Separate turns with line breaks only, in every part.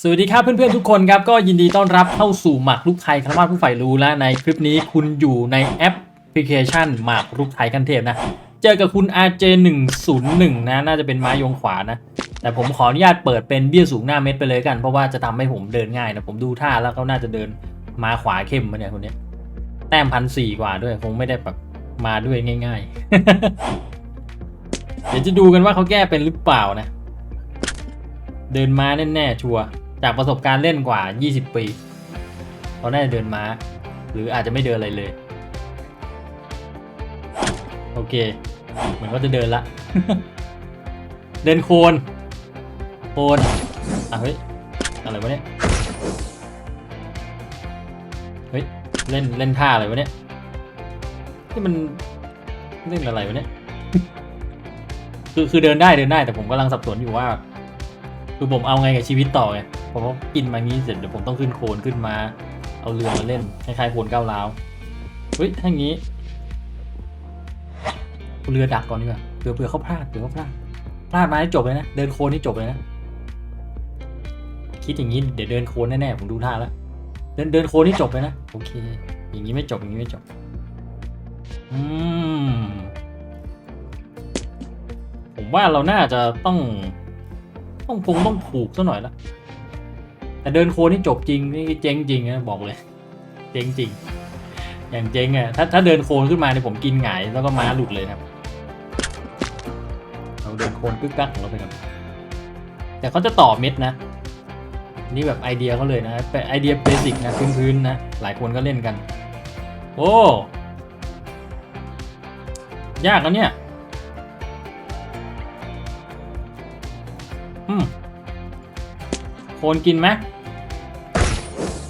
สวัสดีครับเพื่อนๆทุกคนครับก็ยินดีต้อนรับเข้าสู่หมากรุกไทยคารวาผู้ฝ่ายรู้และในคลิปนี้คุณอยู่ในแอปพลิเคชันหมากรุกไทยกันเทพนะ เจอกับคุณ RJ101 นะน่าจะเป็นไม้ยงขวานะ แต่ผมขออนุญาตเปิดเป็นเบี้ยสูงหน้าเม็ดไปเลยกัน เพราะว่าจะทำให้ผมเดินง่ายนะ ผมดูท่าแล้วเขาน่าจะเดินมาขวาเข้มมาเนี่ยคนนี้แต้มพันสี่กว่าด้วยคงไม่ได้แบบมาด้วยง่าย ๆ เดี๋ยวจะดูกันว่าเขาแก้เป็นหรือเปล่านะ เดินมาแน่ๆชัวร์ จากประสบการณ์เล่นกว่า 20 ปีเขาน่าจะเดินม้า หรืออาจจะไม่เดินอะไรเลย โอเค เหมือนก็จะเดินละ เดินโคนโคนอะเฮ้ย อะไรวะเนี่ย เฮ้ย เล่นเล่นท่าอะไรวะเนี่ยนี่มันเล่นอะไรวะเนี่ย คือคือเดินได้เดินได้แต่ผมกำลังสับสนอยู่ว่า คือผมเอาไงกับชีวิตต่อไง ผมว่ากินมางี้เสร็จเดี๋ยวผมต้องขึ้นโคลนขึ้นมา เอาเรือมาเล่นคล้ายๆโคลนก้าวร้าวเฮ้ยถ้างี้ เรือดักก่อนดีกว่าเผื่อเผื่อเขาพลาดเผื่อเขาพลาดพลาดมาให้จบเลยนะ เดินโคลนนี่จบเลยนะ คิดอย่างนี้เดี๋ยวเดินโคลนแน่ๆผมดูท่าแล้ว เดินเดินโคลนนี่จบเลยนะ โอเค อย่างนี้ไม่จบอย่างนี้ไม่จบ อืม ผมว่าเราน่าจะต้อง ต้องคงต้องผูกซะหน่อยละ แต่เดินโคนี่จบจริงนี่เจ๊งจริงนะบอกเลย เจ๊งจริง อย่างเจ๊งอะถ้าถ้าเดินโคนขึ้นมาเนี่ยผมกินหงายแล้วก็ม้าหลุดเลยครับเราเดินโคนกึกกักของเราไปก่อนแต่เขาจะต่อเม็ดนะ นี่แบบไอเดียเขาเลยนะเป็นไอเดียเบสิกนะพื้นๆนะ หลายคนก็เล่นกัน โอ้ ยากนะเนี่ยอืมโคนกินไหม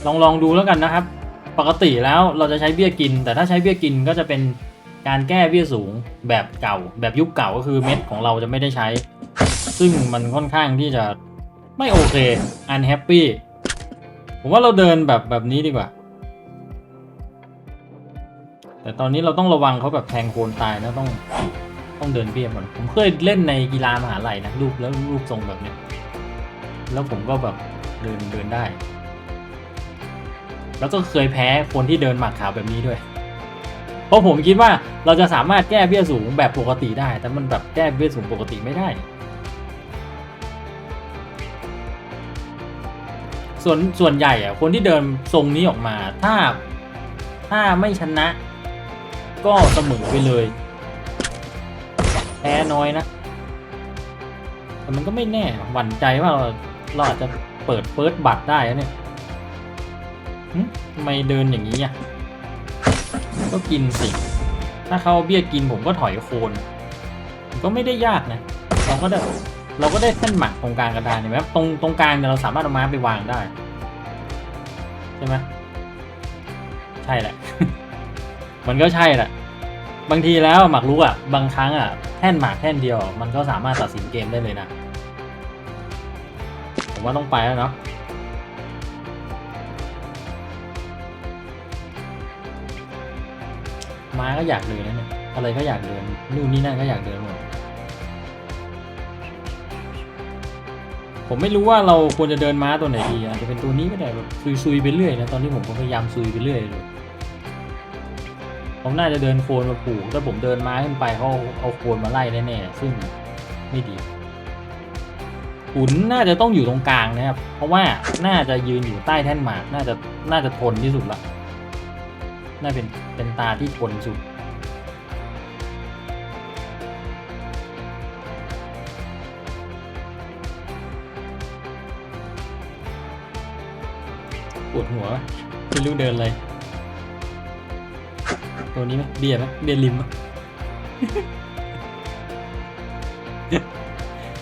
ลองลองดูแล้วกันนะครับ ปกติแล้วเราจะใช้เบี้ยกิน แต่ถ้าใช้เบี้ยกินก็จะเป็นการแก้เบี้ยสูงแบบเก่า แบบยุคเก่าก็คือเม็ดของเราจะไม่ได้ใช้ ซึ่งมันค่อนข้างที่จะไม่โอเค unhappy ผมว่าเราเดินแบบแบบนี้ดีกว่า แต่ตอนนี้เราต้องระวังเขาแบบแทงโคนตายนะต้องต้องเดินเบี้ยก่อนผมเคยเล่นในกีฬามหาลัยนะรูปแล้วรูปทรงแบบเนี้ยแล้วผมก็แบบเดินเดินได้ แล้วก็เคยแพ้คนที่เดินหมากขาวแบบนี้ด้วย เพราะผมคิดว่าเราจะสามารถแก้เบี้ยสูงแบบปกติได้ แต่มันแบบแก้เบี้ยสูงปกติไม่ได้ ส่วนส่วนใหญ่อะคนที่เดินทรงนี้ออกมา ถ้าถ้าไม่ชนะ ก็เสมอไปเลยแพ้น้อยนะ แต่มันก็ไม่แน่หวั่นใจว่าเราเราอาจจะเปิดเฟิร์สบัตรได้เนี่ย ทำไมเดินอย่างนี้อะ ก็กินสิ ถ้าเขาเบี้ยกินผมก็ถอยโคนมันก็ไม่ได้ยากนะ เราก็ได้เราก็ได้เส้นหมักตรงกลางกระดานเห็นไหมตรงตรงกลางเนี่ยเราสามารถเอาม้าไปวางได้ ใช่ไหมใช่แหละ มันก็ใช่แหละ บางทีแล้วหมากรุกอะ บางครั้งอะแท่นหมากแท่นเดียว มันก็สามารถตัดสินเกมได้เลยนะ ผมว่าต้องไปแล้วเนาะ ม้าก็อยากเดินนะเนี่ย อะไรก็อยากเดิน นู่นนี่นั่นก็อยากเดินหมด ผมไม่รู้ว่าเราควรจะเดินม้าตัวไหนดีอาจจะเป็นตัวนี้ก็ได้แบบซุยๆไปเรื่อยนะ ตอนนี้ผมก็พยายามซุยไปเรื่อยเลยผมน่าจะเดินโคลนมาผูกถ้าผมเดินม้าขึ้นไปเขาเอาโคลนมาไล่แน่ๆซึ่งไม่ดีขุนน่าจะต้องอยู่ตรงกลางนะครับ เพราะว่าน่าจะยืนอยู่ใต้แท่นหมาก น่าจะน่าจะทนที่สุดละ น่าเป็นเป็นตาที่ทนสุด ปวดหัวไม่รู้เดินเลย ตัวนี้ไหมเบียร์ไหมเบียร์ริมไหม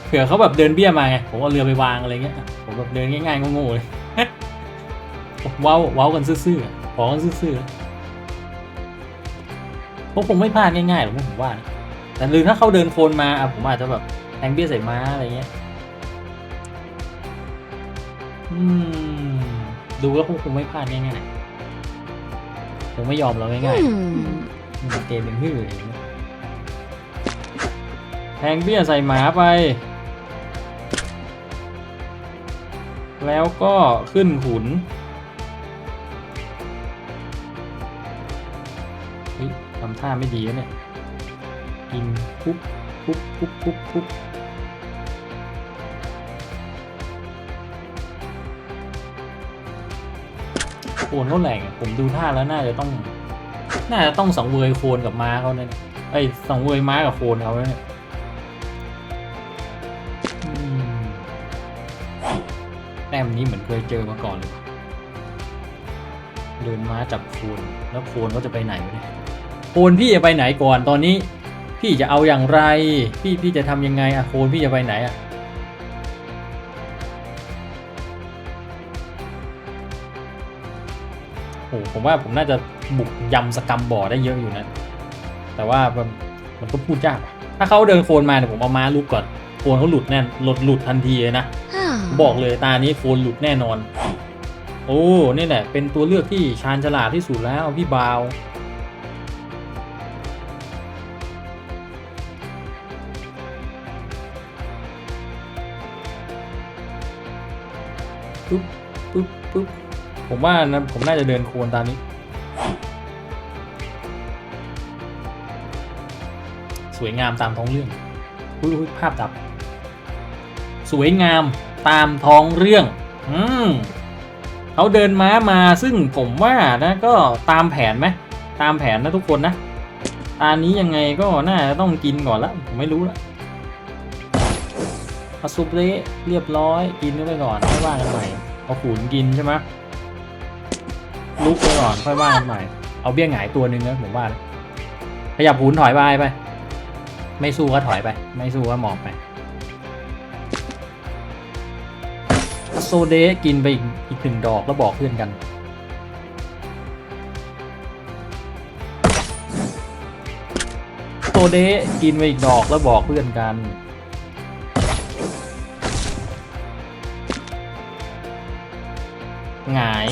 เผื่อเขาแบบเดินเบี้ยมาไง ผมเอาเรือไปวางอะไรเงี้ย ผมแบบเดินง่ายๆโง่ๆเลยว้าเว้าวกันซื่อๆขอกันซื่อๆ พวกผมไม่พลาดง่ายๆหรอกผมว่าแต่หรือถ้าเขาเดินโคนมาอะผมอาจจะแบบแทงเบี้ยใส่ม้าอะไรเงี้ยอืมดูแล้วคงคงไม่พลาดง่ายๆคงไม่ยอมเราง่ายๆเกมเป็นหื่ออย่างเงี้ยแทงเบี้ยใส่หมาไป แล้วก็ขึ้นขุน ทำท่าไม่ดีนะเนี่ย กินปุ๊บปุ๊บปุ๊บปุ๊บปุ๊บโคนเขาแหลงอะผมดูท่าแล้วน่าจะต้อง น่าจะต้องสังเวยโคนกับม้าเขาเนี่ยไอ้ยสังเวยม้ากับโคนเขาเนี่ยแต้มนี้เหมือนเคยเจอมาก่อนเลยเดินม้าจับโคนแล้วโคนก็จะไปไหนวะเนี่ย โคนพี่จะไปไหนก่อนตอนนี้ พี่จะเอาอย่างไร พี่พี่จะทำยังไงอะโคนพี่จะไปไหนอะโอ้ผมว่าผมน่าจะบุกยำสกรรมบ่อได้เยอะอยู่นะ แต่ว่ามันมันก็พูดยากอะถ้าเขาเดินโคนมาเนี่ยผมเอาม้าลุกก่อน โคนเขาหลุดแน่นหลุดหลุดทันทีเลยนะ บอกเลยตานี้โคนหลุดแน่นอน โอ้ นี่แหละ เป็นตัวเลือกที่ชาญฉลาดที่สุดแล้วพี่บาว ปุ๊บผมว่านะผมน่าจะเดินโคนตามนี้ สวยงามตามท้องเรื่องอุ้ยภาพดับ สวยงามตามท้องเรื่อง อืมเขาเดินม้ามาซึ่งผมว่านะก็ตามแผนไหมตามแผนนะทุกคนนะตานี้ยังไงก็น่าจะต้องกินก่อนละผมไม่รู้ละเอาซุปเละเรียบร้อยกินเข้าไปก่อนค่ว่ากันใหม่ เอาขุนกินใช่ไหมลุกไปก่อนค่อยว่ากันใหม่ เอาเบี้ยหงายตัวหนึ่งนะผมว่าขยับหุนถอยไปไป ไม่สู้ก็ถอยไป ไม่สู้ก็หมอบไปโซเดกินไปอีกอีกหนึ่งดอกแล้วบอกเพื่อนกัน โซเดกินไปอีกดอกแล้วบอกเพื่อนกัน หงาย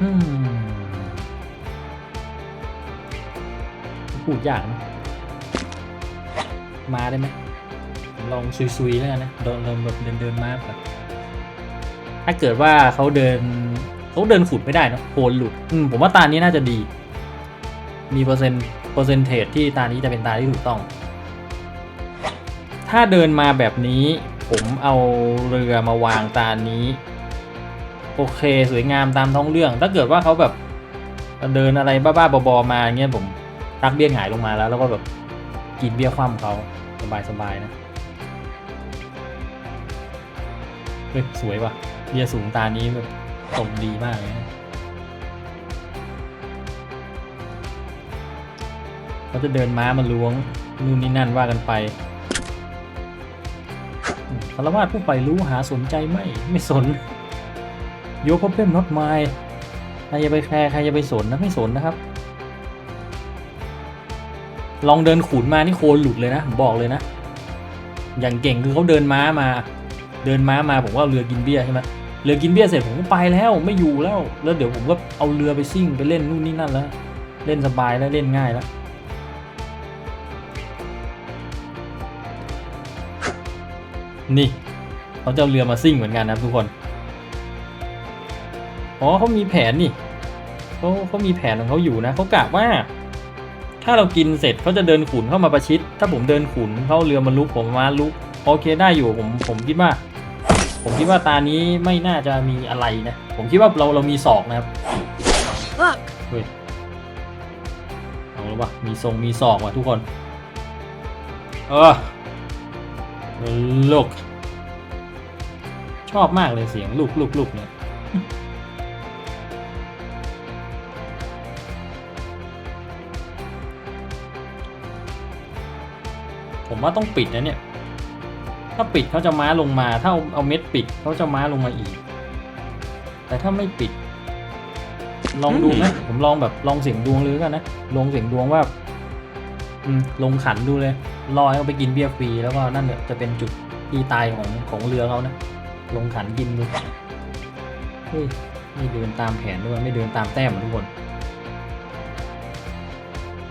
อืมพูดยากนะมาได้ไหมผมลองซุยๆแล้วกันนะเดินเดินแบบเดินเดินมาแบบ ถ้าเกิดว่าเขาเดินเขาเดินขุดไม่ได้เนอะโคนหลุดอืมผมว่าตานี้น่าจะดี มีเปอร์เซ็นต์เปอร์เซ็นเทจที่ตานี้จะเป็นตาที่ถูกต้อง ถ้าเดินมาแบบนี้ ผมเอาเรือมาวางตานี้ โอเค สวยงามตามท้องเรื่อง ถ้าเกิดว่าเขาแบบเดินอะไรบ้าๆบอๆมาเงี้ยผมตักเบี้ยหงายลงมาแล้ว แล้วก็แบบกินเบี้ยคว่ำเขาสบายๆนะเฮ้ยสวยว่ะ เบี้ยสูงตานี้แบบตรงดีมากเลยนะเขาจะเดินม้ามาล้วงนู่นนี่นั่นว่ากันไปอืมคารวาสผู้ไปรู้หาสนใจไม่ไม่สนโย problem not mine ใครจะไปแคร์ใครจะไปสนนะไม่สนนะครับ ลองเดินขุนมานี่โคนหลุดเลยนะผมบอกเลยนะ อย่างเก่งคือเขาเดินม้ามา เดินม้ามาผมว่าเรือกินเบี้ยใช่ไหม เรือกินเบี้ยเสร็จผมก็ไปแล้วไม่อยู่แล้ว แล้วเดี๋ยวผมก็เอาเรือไปซิ่งไปเล่นนู่นนี่นั่นแล้ว เล่นสบายแล้วเล่นง่ายแล้วนี่เขาจะเอาเรือมาซิ่งเหมือนกันนะทุกคน อ๋อเขามีแผนนี่เขาเขามีแผนของเขาอยู่นะเขากะว่า ถ้าเรากินเสร็จเขาจะเดินขุนเข้ามาประชิด ถ้าผมเดินขุนเขาเอาเรือมาลุกผมมาลุกโอเคได้อยู่ผมผมคิดว่า ผมคิดว่าตานี้ไม่น่าจะมีอะไรนะ ผมคิดว่าเราเรามีศอกนะครับ
Look,
เฮ้ยเอาแล้ววะมีทรงมีศอกว่ะทุกคน เออลูกชอบมากเลยเสียงลูกลูกลูกเนี่ยผมว่าต้องปิดนะเนี่ย ถ้าปิดเขาจะม้าลงมา ถ้าเอาเอาเม็ดปิดเขาจะม้าลงมาอีก แต่ถ้าไม่ปิด ลองดูไหมผมลองแบบลองเสียงดวงเลยแล้วกันนะลองเสียงดวงว่าอืมลงขันดูเลยรอให้เขาไปกินเบียร์ฟรีแล้วก็นั่นเนี่ยจะเป็นจุดตีตายของของเรือเขานะลงขันกินดูเฮ้ยไม่เดินตามแผนด้วยไม่เดินตามแต้มอะทุกคน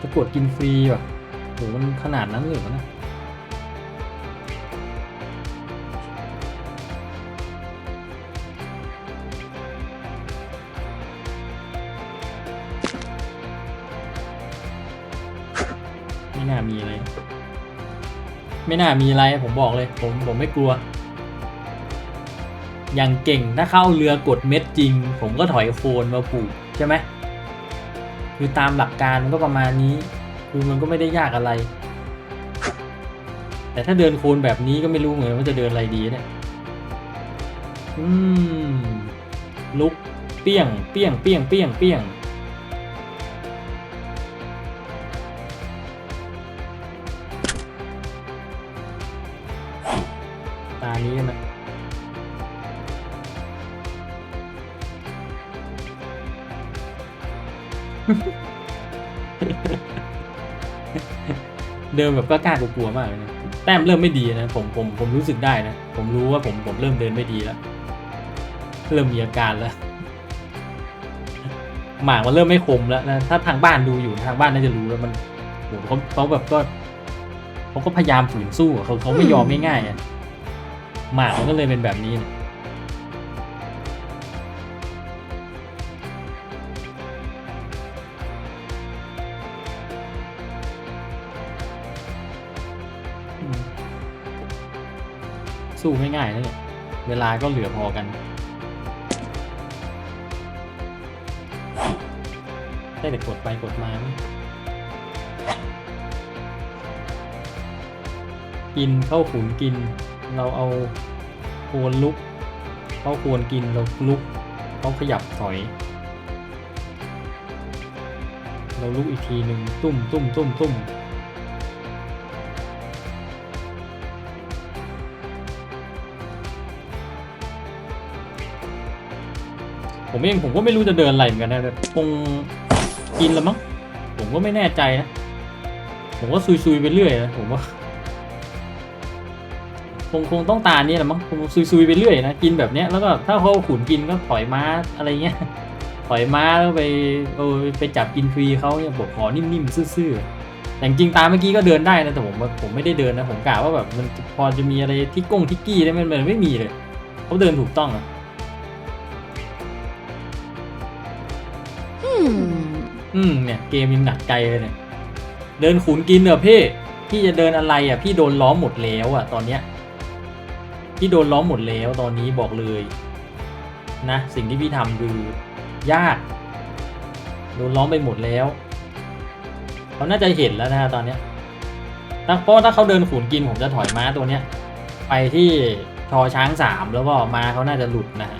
จะกดกินฟรีแบบโหมันขนาดนั้นเลยเหรอนะ น่ามีอะไร ไม่น่ามีอะไรผมบอกเลย ผมผมไม่กลัว อย่างเก่งถ้าเข้าเรือกดเม็ดจริง ผมก็ถอยโคนมาปลูกใช่ไหมคือตามหลักการมันก็ประมาณนี้ คือมันก็ไม่ได้ยากอะไร แต่ถ้าเดินโคนแบบนี้ก็ไม่รู้เหมือนกันว่าจะเดินอะไรดีเนี่ยอืมลุกเปี้ยงเปี้ยงเปี้ยงเปี้ยงเปี้ยง เดิมแบบก็กล้ากลัวๆมากเลยนะแต้มเริ่มไม่ดีนะผมผมผมรู้สึกได้นะ ผมรู้ว่าผมผมเริ่มเดินไม่ดีแล้วเริ่มมีอาการแล้วหมากมันเริ่มไม่คมแล้วนะถ้าทางบ้านดูอยู่ทางบ้านน่าจะรู้แล้วมันโหเขาเขาแบบก็เขาก็พยายามฝืนสู้เขาเขาไม่ยอมง่ายๆอะหมากมันก็เลยเป็นแบบนี้นะ สู้ง่ายนะเนี่ยเวลาก็เหลือพอกัน ได้แต่กดไปกดมากินเข้าขุนกิน เราเอาโคนลุก เขาควรกินเราลุก เขาขยับถอย เราลุกอีกทีหนึ่งตุ้มตุ้มตุ้มตุ้ม ผมเองผมก็ไม่รู้จะเดินอะไรเหมือนกันนะแต่คงกินละมั้งผมก็ไม่แน่ใจนะ ผมก็ซุยๆไปเรื่อยนะผมว่าคงคงต้องตาเนี่ยแหละมั้งคงซุยๆไปเรื่อยนะกินแบบเนี้ยแล้วก็ถ้าเขาขุนกินก็ถอยม้าอะไรเงี้ยถอยม้าแล้วไปเออไปจับกินฟรีเขาเนี่ยบอกขอนิ่มๆซื่อๆแต่จริงตาเมื่อกี้ก็เดินได้นะแต่ผมผมไม่ได้เดินนะผมกะว่าแบบมันพอจะมีอะไรที่ก้งที่กี้ได้มันมันไม่มีเลยเขาเดินถูกต้องอะ อืมเนี่ยเกมยังหนักใจเลยเนี่ยเดินขุนกินเหรอพี่พี่จะเดินอะไรอะ พี่โดนล้อมหมดแล้วอะ ตอนเนี้ยพี่โดนล้อมหมดแล้วตอนนี้บอกเลยนะสิ่งที่พี่ทำคือยากโดนล้อมไปหมดแล้วเขาน่าจะเห็นแล้วนะฮะตอนเนี้ยถ้าเพราะถ้าเขาเดินขุนกินผมจะถอยม้าตัวเนี้ยไปที่ชอช้างสามแล้วก็ม้าเขาน่าจะหลุดนะฮะ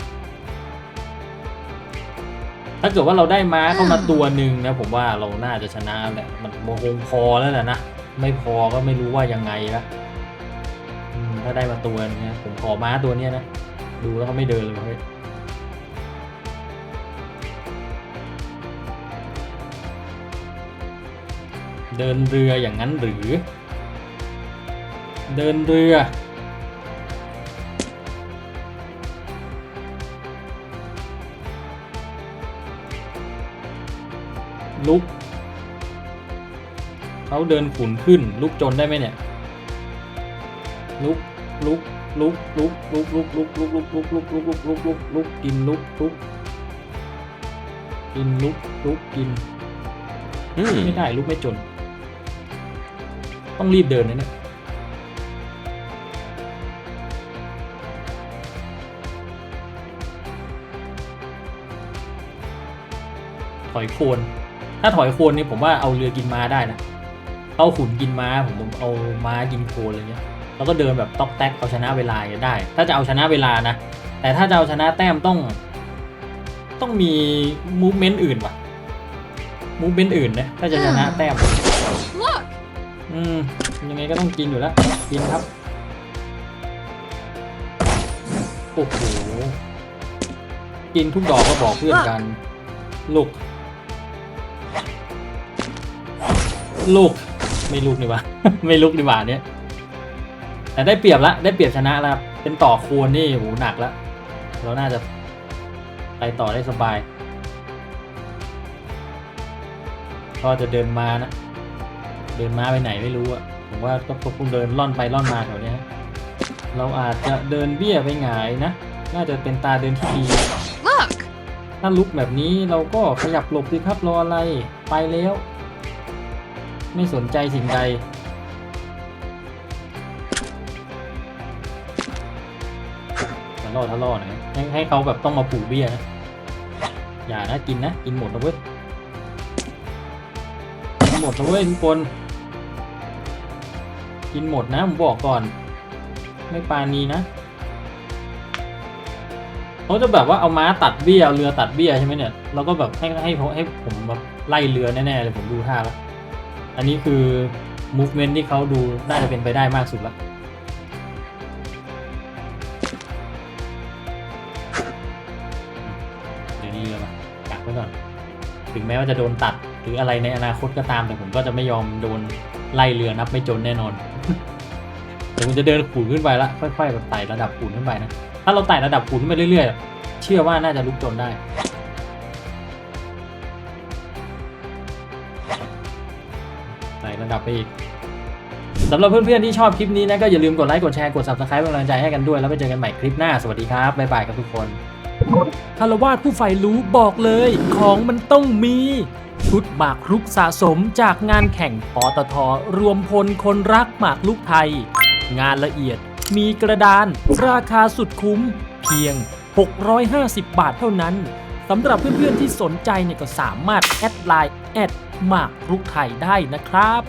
ถ้าเกิดว่าเราได้ม้าเข้ามาตัวหนึ่งนะผมว่าเราน่าจะชนะแหละมันคงพอแล้วแหละนะไม่พอก็ไม่รู้ว่ายังไงละอืมถ้าได้มาตัวหนึงนะผมขอม้าตัวเนี้ยนะดูแล้วเขาไม่เดินเลยเฮ้ยเดินเรืออย่างนั้นหรือ เดินเรือ ลุก เขาเดินขุนขึ้น ลุกจนได้ไหมเนี่ย ลุก ลุก ลุก ลุก ลุก ลุก ลุก ลุก ลุก ลุก ลุก ลุก ลุก ลุก ลุก ลุก กิน ลุก ลุก กิน ลุก ลุก กิน ไม่ได้ ลุกไม่จน ต้องรีบเดินนะเนี่ยถอยโคน ถ้าถอยโคนนี่ผมว่าเอาเรือกินม้าได้นะเอาขุนกินม้าผมเอาม้ากินโคนอะไรเงี้ยแล้วก็เดินแบบต๊อกแท็กเอาชนะเวลาอย่างเงี้ยได้ ถ้าจะเอาชนะเวลานะ แต่ถ้าจะเอาชนะแต้มต้อง ต้องมีมูฟเมนต์อื่นว่ะมูฟเมนต์อื่นนะถ้าจะชนะแต้ม
Look!
อืมยังไงก็ต้องกินอยู่แล้วกินครับโอ้โหกินทุกดอกก็บอกเพื่อนกันลูก ลูกไม่ลูกนี่หวะไม่ลูกดีกว่าเนี้ยแต่ได้เปรียบละได้เปรียบชนะแล้วครับเป็นต่อโคนนี่โหหนักแล้วเราน่าจะไปต่อได้สบายก็จะเดินมานะ เดินมาไปไหนไม่รู้อะผมว่าก็คงเดินล่อนไปล่อนมาแถวเนี้ยฮะเราอาจจะเดินเบี้ยไปหงายนะ น่าจะเป็นตาเดินที่ดี
Look!
ถ้าลุกแบบนี้เราก็ขยับหลบสิครับรออะไรไปแล้ว ไม่สนใจสิ่งใด ทะเลาะทะเลาะหน่อยให้ให้เขาแบบต้องมาผูกเบี้ยนะ อย่านะกินนะ กินหมดนะเว้ยกินหมดนะเว้ยทุกคน กินหมดนะผมบอกก่อน ไม่ปานีนะเขาจะแบบว่าเอาม้าตัดเบี้ยเอาเรือตัดเบี้ยใช่ไหมเนี่ย เราก็แบบให้ให้ให้ผมแบบไล่เรือแน่ๆเลยผมดูท่าแล้ว อันนี้คือ movement ที่เขาดูน่าจะเป็นไปได้มากสุดละเดี๋ยวนี้เรือมากักไว้ก่อน ถึงแม้ว่าจะโดนตัดหรืออะไรในอนาคตก็ตามแต่ผมก็จะไม่ยอมโดนไล่เรือนับไม่จนแน่นอนเดี๋ยวผมจะเดินขูดขึ้นไปละค่อยๆแบบไต่ระดับขูดขึ้นไปนะ ถ้าเราไต่ระดับขูดขึ้นไปเรื่อยๆ เชื่อว่าน่าจะลุกจนได้ ไต่ระดับไปอีกสำหรับเพื่อนๆที่ชอบคลิปนี้นะก็อย่าลืมกดไลค์กดแชร์กด subscribe เป็นกำลังใจให้กันด้วย แล้วไปเจอกันใหม่คลิปหน้าสวัสดีครับบ๊ายบายครับทุกคน
คารวาสผู้ใฝ่รู้บอกเลย ของมันต้องมีชุดหมากรุกสะสมจากงานแข่งปตทรวมพลคนรักหมากรุกไทย งานละเอียดมีกระดาน ราคาสุดคุ้ม เพียง 650 บาทเท่านั้นสำหรับเพื่อนๆที่สนใจเนี่ยก็สามารถแอดไลน์ แอดหมากรุกไทยได้นะครับ